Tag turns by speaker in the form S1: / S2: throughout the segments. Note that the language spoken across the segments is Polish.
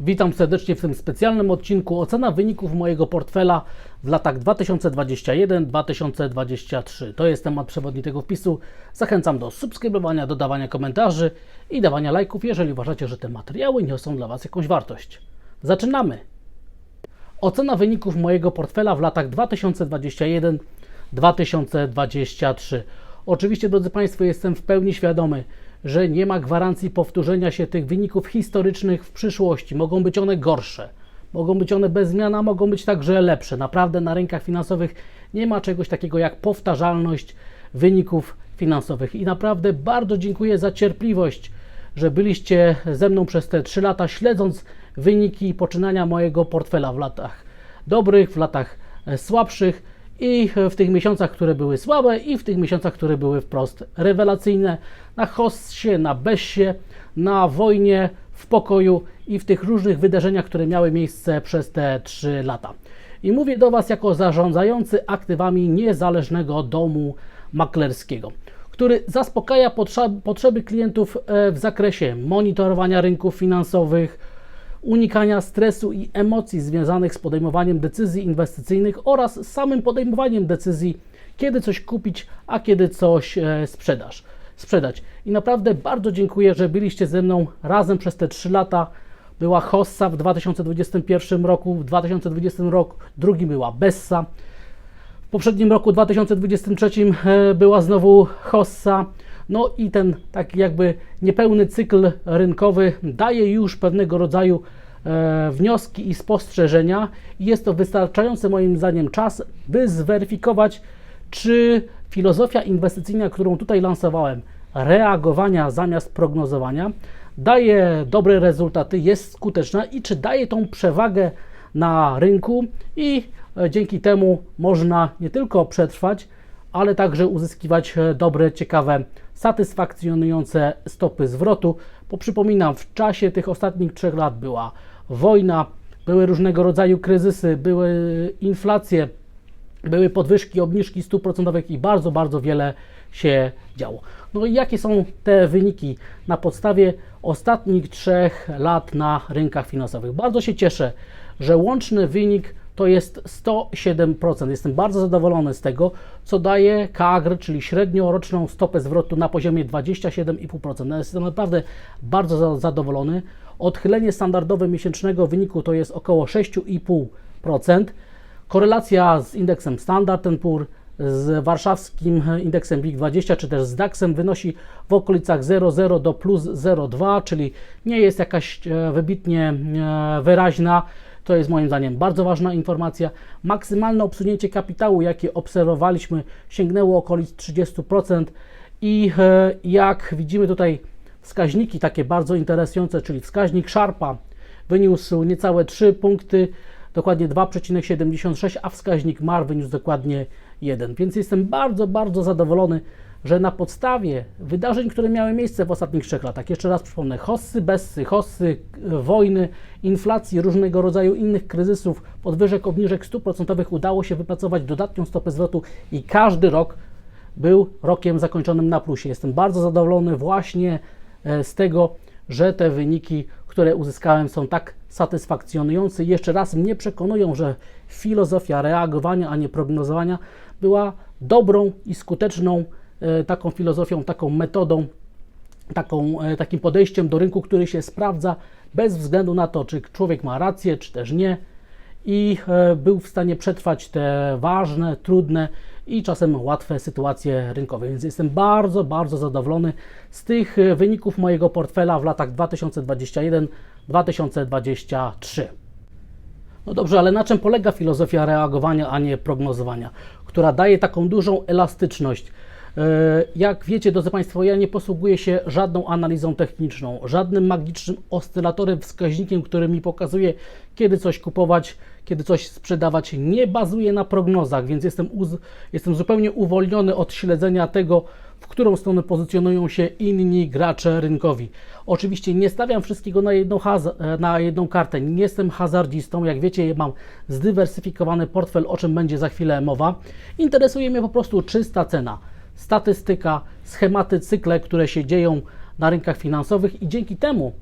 S1: Witam serdecznie w tym specjalnym odcinku Ocena wyników mojego portfela w latach 2021-2023. To jest temat przewodni tego wpisu. Zachęcam do subskrybowania, dodawania komentarzy i dawania lajków, jeżeli uważacie, że te materiały niosą dla Was jakąś wartość. Zaczynamy! Ocena wyników mojego portfela w latach 2021-2023. Oczywiście, drodzy Państwo, jestem w pełni świadomy, że nie ma gwarancji powtórzenia się tych wyników historycznych w przyszłości. Mogą być one gorsze, mogą być one bez zmian, a mogą być także lepsze. Naprawdę na rynkach finansowych nie ma czegoś takiego jak powtarzalność wyników finansowych. I naprawdę bardzo dziękuję za cierpliwość, że byliście ze mną przez te 3 lata, śledząc wyniki poczynania mojego portfela w latach dobrych, w latach e, słabszych i w tych miesiącach, które były słabe i w tych miesiącach, które były wprost rewelacyjne, na Hossie, na Bessie, na wojnie, w pokoju i w tych różnych wydarzeniach, które miały miejsce przez te 3 lata. I mówię do Was jako zarządzający aktywami niezależnego domu maklerskiego, który zaspokaja potrze- potrzeby klientów e, w zakresie monitorowania rynków finansowych, unikania stresu i emocji związanych z podejmowaniem decyzji inwestycyjnych oraz samym podejmowaniem decyzji, kiedy coś kupić, a kiedy coś e, sprzedaż, sprzedać. I naprawdę bardzo dziękuję, że byliście ze mną razem przez te 3 lata. Była Hossa w 2021 roku, w 2020 roku drugi była Bessa. W poprzednim roku 2023 e, była znowu Hossa. No i ten taki jakby niepełny cykl rynkowy daje już pewnego rodzaju e, wnioski i spostrzeżenia. I jest to wystarczający moim zdaniem czas, by zweryfikować, czy filozofia inwestycyjna, którą tutaj lansowałem, reagowania zamiast prognozowania, daje dobre rezultaty, jest skuteczna i czy daje tą przewagę na rynku. I e, dzięki temu można nie tylko przetrwać, ale także uzyskiwać e, dobre, ciekawe, satysfakcjonujące stopy zwrotu. Bo przypominam, w czasie tych ostatnich trzech lat była wojna, były różnego rodzaju kryzysy, były inflacje, były podwyżki, obniżki stóp procentowych i bardzo, bardzo wiele się działo. No i jakie są te wyniki na podstawie ostatnich trzech lat na rynkach finansowych? Bardzo się cieszę, że łączny wynik to jest 107%. Jestem bardzo zadowolony z tego, co daje KAGR, czyli średnioroczną stopę zwrotu na poziomie 27,5%. No jestem naprawdę bardzo za- zadowolony. Odchylenie standardowe miesięcznego wyniku to jest około 6,5%. Korelacja z indeksem Standard Poor's, z warszawskim indeksem WIG20 czy też z DAX-em wynosi w okolicach 0,0 do plus 0,2, czyli nie jest jakaś e, wybitnie e, wyraźna. To jest moim zdaniem bardzo ważna informacja. Maksymalne obsunięcie kapitału, jakie obserwowaliśmy, sięgnęło okolic 30% i e, jak widzimy tutaj wskaźniki takie bardzo interesujące, czyli wskaźnik Sharpa wyniósł niecałe 3 punkty, dokładnie 2,76, a wskaźnik MAR wyniósł dokładnie 1. Więc jestem bardzo, bardzo zadowolony, że na podstawie wydarzeń, które miały miejsce w ostatnich trzech latach, jeszcze raz przypomnę, hossy, bessy, hossy, wojny, inflacji, różnego rodzaju innych kryzysów, podwyżek, obniżek stóp procentowych udało się wypracować dodatnią stopę zwrotu i każdy rok był rokiem zakończonym na plusie. Jestem bardzo zadowolony właśnie e, z tego, że te wyniki, które uzyskałem, są tak satysfakcjonujące. Jeszcze raz mnie przekonują, że filozofia reagowania, a nie prognozowania była dobrą i skuteczną e, taką filozofią, taką metodą, taką, e, takim podejściem do rynku, który się sprawdza bez względu na to, czy człowiek ma rację, czy też nie. I e, był w stanie przetrwać te ważne, trudne i czasem łatwe sytuacje rynkowe. Więc jestem bardzo, bardzo zadowolony z tych e, wyników mojego portfela w latach 2021-2023. No dobrze, ale na czym polega filozofia reagowania, a nie prognozowania, która daje taką dużą elastyczność? E, Jak wiecie, drodzy Państwo, ja nie posługuję się żadną analizą techniczną, żadnym magicznym oscylatorem, wskaźnikiem, który mi pokazuje, kiedy coś kupować, kiedy coś sprzedawać. Nie bazuję na prognozach, więc jestem, jestem zupełnie uwolniony od śledzenia tego, w którą stronę pozycjonują się inni gracze rynkowi. Oczywiście nie stawiam wszystkiego na jedną, haz- na jedną kartę. Nie jestem hazardzistą. Jak wiecie, mam zdywersyfikowany portfel, o czym będzie za chwilę mowa. Interesuje mnie po prostu czysta cena, statystyka, schematy, cykle, które się dzieją na rynkach finansowych i dzięki temu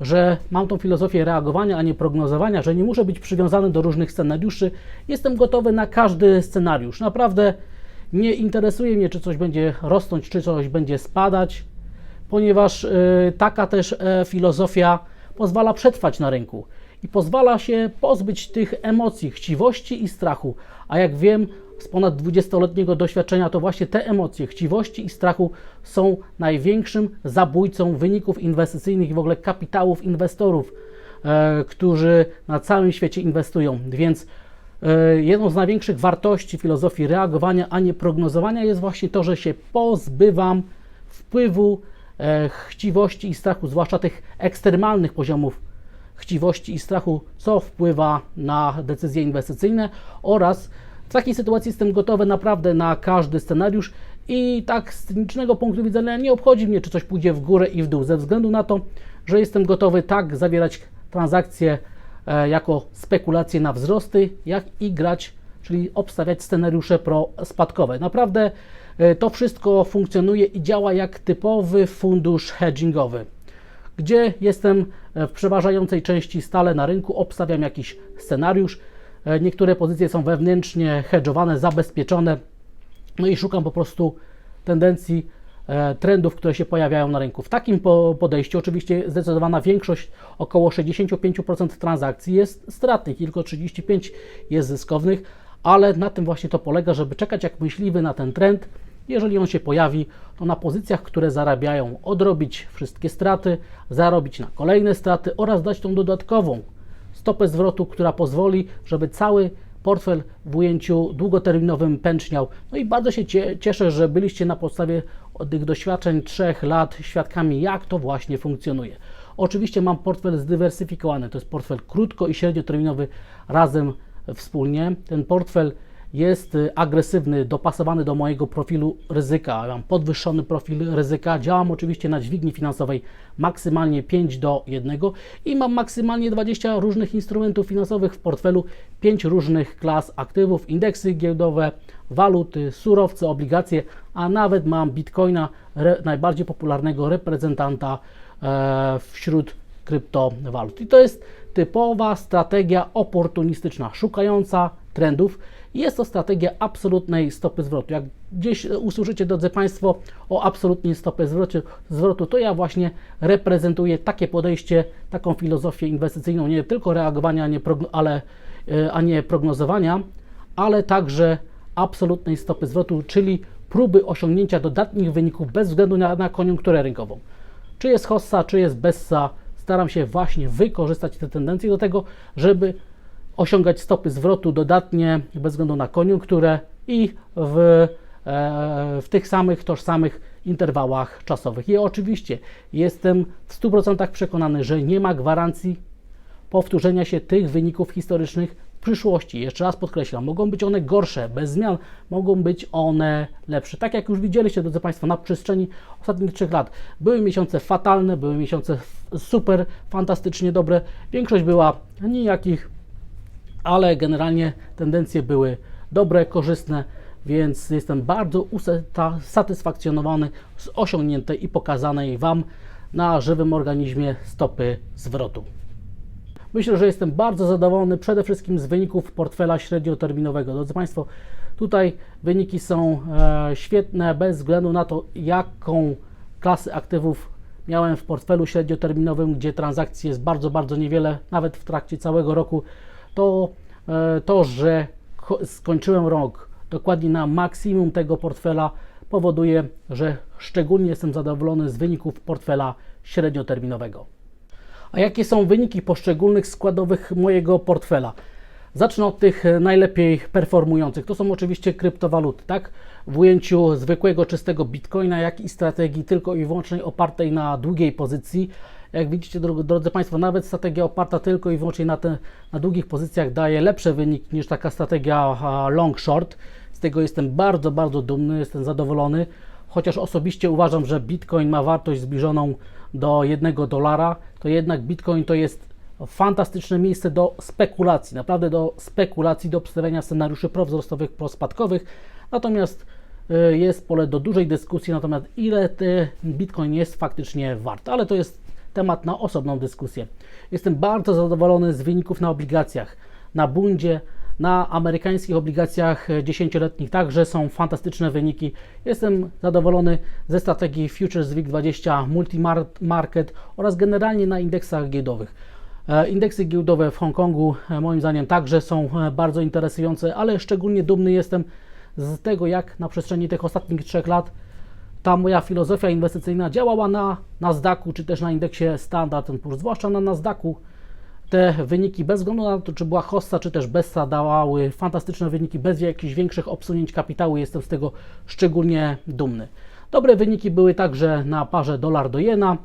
S1: że mam tą filozofię reagowania, a nie prognozowania, że nie muszę być przywiązany do różnych scenariuszy. Jestem gotowy na każdy scenariusz. Naprawdę nie interesuje mnie, czy coś będzie rosnąć, czy coś będzie spadać, ponieważ y, taka też e, filozofia pozwala przetrwać na rynku i pozwala się pozbyć tych emocji, chciwości i strachu. A jak wiem z ponad 20-letniego doświadczenia, to właśnie te emocje, chciwości i strachu są największym zabójcą wyników inwestycyjnych i w ogóle kapitałów inwestorów, e, którzy na całym świecie inwestują. Więc e, jedną z największych wartości filozofii reagowania, a nie prognozowania jest właśnie to, że się pozbywam wpływu e, chciwości i strachu, zwłaszcza tych ekstremalnych poziomów chciwości i strachu, co wpływa na decyzje inwestycyjne oraz takiej sytuacji jestem gotowy naprawdę na każdy scenariusz i tak z cynicznego punktu widzenia nie obchodzi mnie, czy coś pójdzie w górę i w dół, ze względu na to, że jestem gotowy tak zawierać transakcje e, jako spekulacje na wzrosty, jak i grać, czyli obstawiać scenariusze pro-spadkowe. Naprawdę e, to wszystko funkcjonuje i działa jak typowy fundusz hedgingowy gdzie jestem w przeważającej części stale na rynku, obstawiam jakiś scenariusz. E, Niektóre pozycje są wewnętrznie hedżowane, zabezpieczone, no i szukam po prostu tendencji, e, trendów, które się pojawiają na rynku. W takim po- podejściu oczywiście zdecydowana większość, około 65% transakcji jest stratnych, tylko 35% jest zyskownych, ale na tym właśnie to polega, żeby czekać jak myśliwy na ten trend. Jeżeli on się pojawi, to na pozycjach, które zarabiają, odrobić wszystkie straty, zarobić na kolejne straty oraz dać tą dodatkową stopę zwrotu, która pozwoli, żeby cały portfel w ujęciu długoterminowym pęczniał. No i bardzo się cie- cieszę, że byliście na podstawie tych doświadczeń trzech lat świadkami, jak to właśnie funkcjonuje. Oczywiście mam portfel zdywersyfikowany, to jest portfel krótko i średnioterminowy razem wspólnie. Ten portfel jest y, agresywny, dopasowany do mojego profilu ryzyka. Mam podwyższony profil ryzyka. Działam oczywiście na dźwigni finansowej maksymalnie 5 do 1 i mam maksymalnie 20 różnych instrumentów finansowych w portfelu, 5 różnych klas aktywów, indeksy giełdowe, waluty, surowce, obligacje, a nawet mam bitcoina, najbardziej popularnego reprezentanta e, wśród kryptowalut. I to jest typowa strategia oportunistyczna, szukająca trendów. Jest to strategia absolutnej stopy zwrotu. Jak gdzieś usłyszycie, drodzy Państwo, o absolutnej stopie zwrotu, zwrotu, to ja właśnie reprezentuję takie podejście, taką filozofię inwestycyjną, nie tylko reagowania, a nie, ale, e, a nie prognozowania, ale także absolutnej stopy zwrotu, czyli próby osiągnięcia dodatnich wyników bez względu na, na koniunkturę rynkową. Czy jest hossa, czy jest bessa, staram się właśnie wykorzystać te tendencje do tego, żeby osiągać stopy zwrotu dodatnie bez względu na koniunkturę i w, e, w tych samych, tożsamych interwałach czasowych. I oczywiście jestem w 100% przekonany, że nie ma gwarancji powtórzenia się tych wyników historycznych w przyszłości. Jeszcze raz podkreślam, mogą być one gorsze, bez zmian, mogą być one lepsze. Tak jak już widzieliście, drodzy Państwo, na przestrzeni ostatnich trzech lat były miesiące fatalne, były miesiące super, fantastycznie dobre, większość była nijakich, ale generalnie tendencje były dobre, korzystne, więc jestem bardzo usatysfakcjonowany z osiągniętej i pokazanej Wam na żywym organizmie stopy zwrotu. Myślę, że jestem bardzo zadowolony przede wszystkim z wyników portfela średnioterminowego. Drodzy Państwo, tutaj wyniki są e, świetne bez względu na to, jaką klasę aktywów miałem w portfelu średnioterminowym, gdzie transakcji jest bardzo, bardzo niewiele, nawet w trakcie całego roku. To, e, to że ko- skończyłem rok dokładnie na maksimum tego portfela, powoduje, że szczególnie jestem zadowolony z wyników portfela średnioterminowego. A jakie są wyniki poszczególnych składowych mojego portfela? Zacznę od tych e, najlepiej performujących. To są oczywiście kryptowaluty, tak? W ujęciu zwykłego, czystego bitcoina, jak i strategii tylko i wyłącznie opartej na długiej pozycji. Jak widzicie, dro- drodzy Państwo, nawet strategia oparta tylko i wyłącznie na, te, na długich pozycjach daje lepsze wyniki niż taka strategia a, long short. Z tego jestem bardzo, bardzo dumny, jestem zadowolony. Chociaż osobiście uważam, że bitcoin ma wartość zbliżoną do 1 dolara, to jednak bitcoin to jest fantastyczne miejsce do spekulacji, naprawdę do spekulacji, do obstawiania scenariuszy prowzrostowych, prospadkowych. Natomiast y, jest pole do dużej dyskusji natomiast ile bitcoin jest faktycznie wart, ale to jest temat na osobną dyskusję. Jestem bardzo zadowolony z wyników na obligacjach. Na bundzie, na amerykańskich obligacjach dziesięcioletnich także są fantastyczne wyniki. Jestem zadowolony ze strategii Futures WIG20 Multi-Market oraz generalnie na indeksach giełdowych. E, Indeksy giełdowe w Hongkongu e, moim zdaniem także są e, bardzo interesujące, ale szczególnie dumny jestem z tego, jak na przestrzeni tych ostatnich trzech lat ta moja filozofia inwestycyjna działała na Nasdaqu czy też na indeksie Standard Poor's, zwłaszcza na Nasdaqu. Te wyniki, bez względu na to, czy była hossa, czy też Bessa, dawały fantastyczne wyniki bez jakichś większych obsunięć kapitału. Jestem z tego szczególnie dumny. Dobre wyniki były także na parze dolar do jena,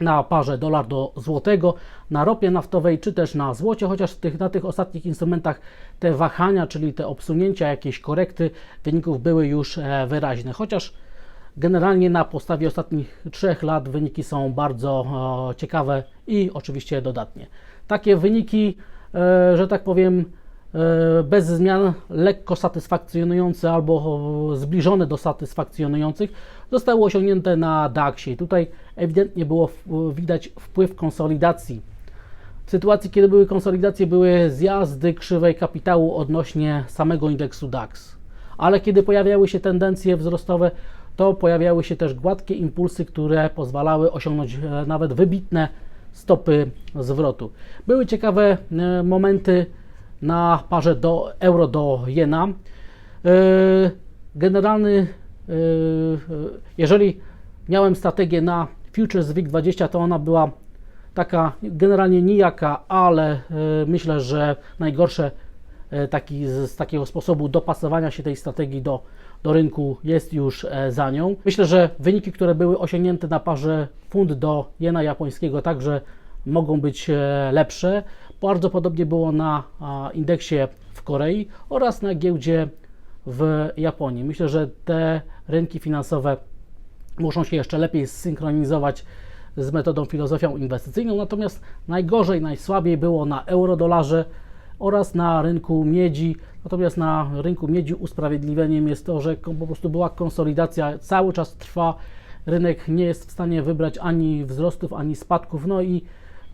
S1: na parze dolar do złotego, na ropie naftowej czy też na złocie, chociaż tych, na tych ostatnich instrumentach te wahania, czyli te obsunięcia, jakieś korekty wyników były już e, wyraźne. Chociaż generalnie na podstawie ostatnich trzech lat wyniki są bardzo e, ciekawe i oczywiście dodatnie. Takie wyniki, e, że tak powiem, bez zmian, lekko satysfakcjonujące albo zbliżone do satysfakcjonujących, zostały osiągnięte na DAX-ie. Tutaj ewidentnie było widać wpływ konsolidacji. W sytuacji, kiedy były konsolidacje, były zjazdy krzywej kapitału odnośnie samego indeksu DAX. Ale kiedy pojawiały się tendencje wzrostowe, to pojawiały się też gładkie impulsy, które pozwalały osiągnąć e, nawet wybitne stopy zwrotu. Były ciekawe e, momenty na parze do euro do jena. E, generalny, jeżeli miałem strategię na Futures WIG20, to ona była taka generalnie nijaka, ale myślę, że najgorsze taki, z takiego sposobu dopasowania się tej strategii do do rynku jest już e, za nią. Myślę, że wyniki, które były osiągnięte na parze funt do jena japońskiego także mogą być e, lepsze. Bardzo podobnie było na indeksie w Korei oraz na giełdzie w Japonii. Myślę, że te rynki finansowe muszą się jeszcze lepiej zsynchronizować z metodą filozofią inwestycyjną, natomiast najgorzej, najsłabiej było na euro-dolarze oraz na rynku miedzi. Natomiast na rynku miedzi usprawiedliwieniem jest to, że po prostu była konsolidacja, cały czas trwa. Rynek nie jest w stanie wybrać ani wzrostów, ani spadków. No i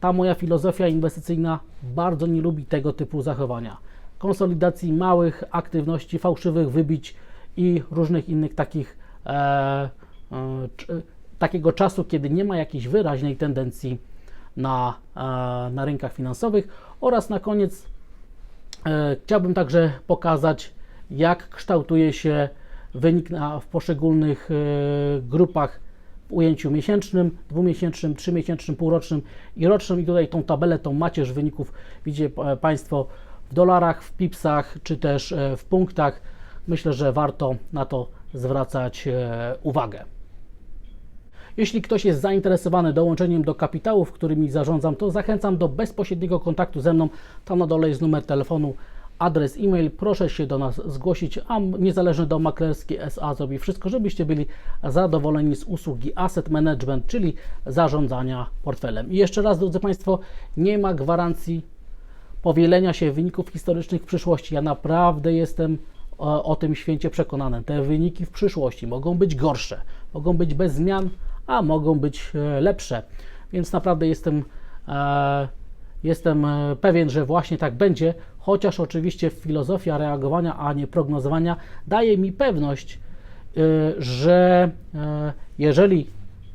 S1: ta moja filozofia inwestycyjna bardzo nie lubi tego typu zachowania. Konsolidacji małych aktywności, fałszywych wybić i różnych innych takich e, e, takiego czasu, kiedy nie ma jakiejś wyraźnej tendencji na, e, na rynkach finansowych oraz na koniec E, chciałbym także pokazać, jak kształtuje się wynik na, w poszczególnych e, grupach w ujęciu miesięcznym, dwumiesięcznym, trzymiesięcznym, półrocznym i rocznym. I tutaj tą tabelę, tą macierz wyników widzicie e, Państwo w dolarach, w pipsach czy też w punktach. Myślę, że warto na to zwracać uwagę. Jeśli ktoś jest zainteresowany dołączeniem do kapitałów, którymi zarządzam, to zachęcam do bezpośredniego kontaktu ze mną. Tam na dole jest numer telefonu, adres e-mail. Proszę się do nas zgłosić, a niezależny dom maklerski SA zrobi wszystko, żebyście byli zadowoleni z usługi asset management, czyli zarządzania portfelem. I jeszcze raz, drodzy Państwo, nie ma gwarancji powielenia się wyników historycznych w przyszłości. Ja naprawdę jestem o, o tym święcie przekonany. Te wyniki w przyszłości mogą być gorsze, mogą być bez zmian, a mogą być e, lepsze. Więc naprawdę jestem, e, jestem e, pewien, że właśnie tak będzie, chociaż oczywiście filozofia reagowania, a nie prognozowania daje mi pewność, że jeżeli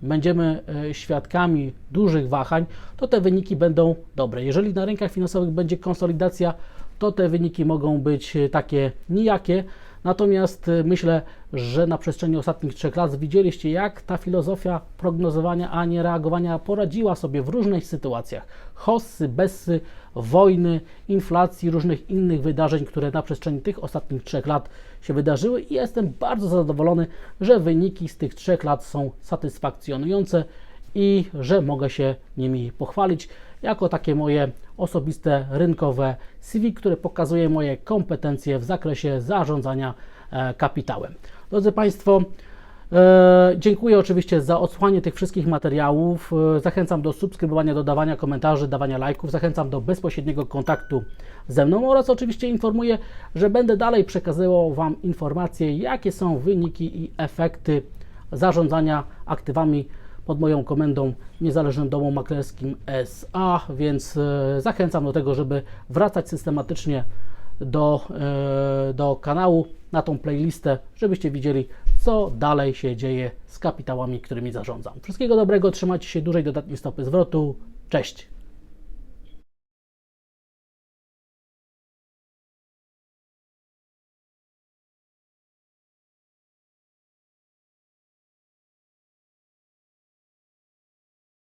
S1: będziemy świadkami dużych wahań, to te wyniki będą dobre. Jeżeli na rynkach finansowych będzie konsolidacja, to te wyniki mogą być takie nijakie, Natomiast y, myślę, że na przestrzeni ostatnich trzech lat widzieliście, jak ta filozofia prognozowania, a nie reagowania poradziła sobie w różnych sytuacjach. Hossy, bessy, wojny, inflacji, różnych innych wydarzeń, które na przestrzeni tych ostatnich trzech lat się wydarzyły i jestem bardzo zadowolony, że wyniki z tych trzech lat są satysfakcjonujące i że mogę się nimi pochwalić jako takie moje osobiste rynkowe CV, które pokazuje moje kompetencje w zakresie zarządzania e, kapitałem. Drodzy Państwo, e, dziękuję oczywiście za odsłanie tych wszystkich materiałów. E, zachęcam do subskrybowania, dodawania komentarzy, dawania lajków. Zachęcam do bezpośredniego kontaktu ze mną oraz oczywiście informuję, że będę dalej przekazywał Wam informacje, jakie są wyniki i efekty zarządzania aktywami pod moją komendą Niezależnym Domom Maklerskim SA, więc e, zachęcam do tego, żeby wracać systematycznie do, e, do kanału na tą playlistę, żebyście widzieli, co dalej się dzieje z kapitałami, którymi zarządzam. Wszystkiego dobrego, trzymajcie się dużej dodatniej stopy zwrotu. Cześć!